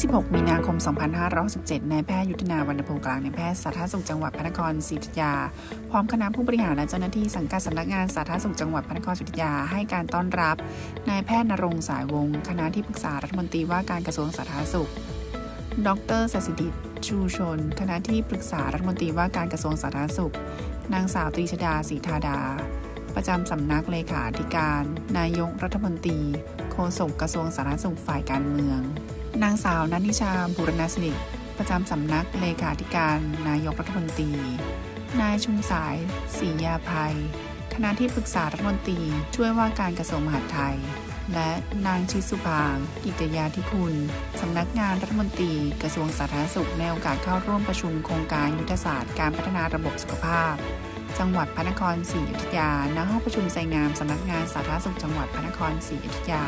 26 มีนาคม 2567นายแพทย์ยุทธนาวรรณพงศ์กลางนายแพทย์สาธารณสุขจังหวัดพระนครศรีอยุธยา พร้อมคณะผู้บริหารและเจ้าหน้าที่สังกัดสำนักงานสาธารณสุขจังหวัดพระนครศรีอยุธยาให้การต้อนรับนายแพทย์นรงสายวงศ์คณะที่ปรึกษารัฐมนตรีว่าการกระทรวงสาธารณสุข ดรสสิทธิชูชน คณะที่ปรึกษารัฐมนตรีว่าการกระทรวงสาธารณสุข นางสาวตรีชดาศรีธาดา ประจำสำนักเลขาธิการ นายกรัฐมนตรี โฆษกกระทรวงสาธารณสุขฝ่ายการเมือง นางสาวนันทิชาบุรณสิริประจำสำนักเลขาธิการนายกรัฐมนตรี นายชุมสายศรียาภัย คณะที่ปรึกษารัฐมนตรี ช่วยว่าการกระทรวงมหาดไทย และนางชิสุบางกิตยาธิคุณ สำนักงานรัฐมนตรีกระทรวงสาธารณสุขในโอกาสเข้าร่วมประชุมโครงการยุทธศาสตร์การพัฒนาระบบสุขภาพ จังหวัดพระนครศรีอยุธยาณห้องประชุมไซงามสำนักงานสาธารณสุขจังหวัดพระนครศรีอยุธยา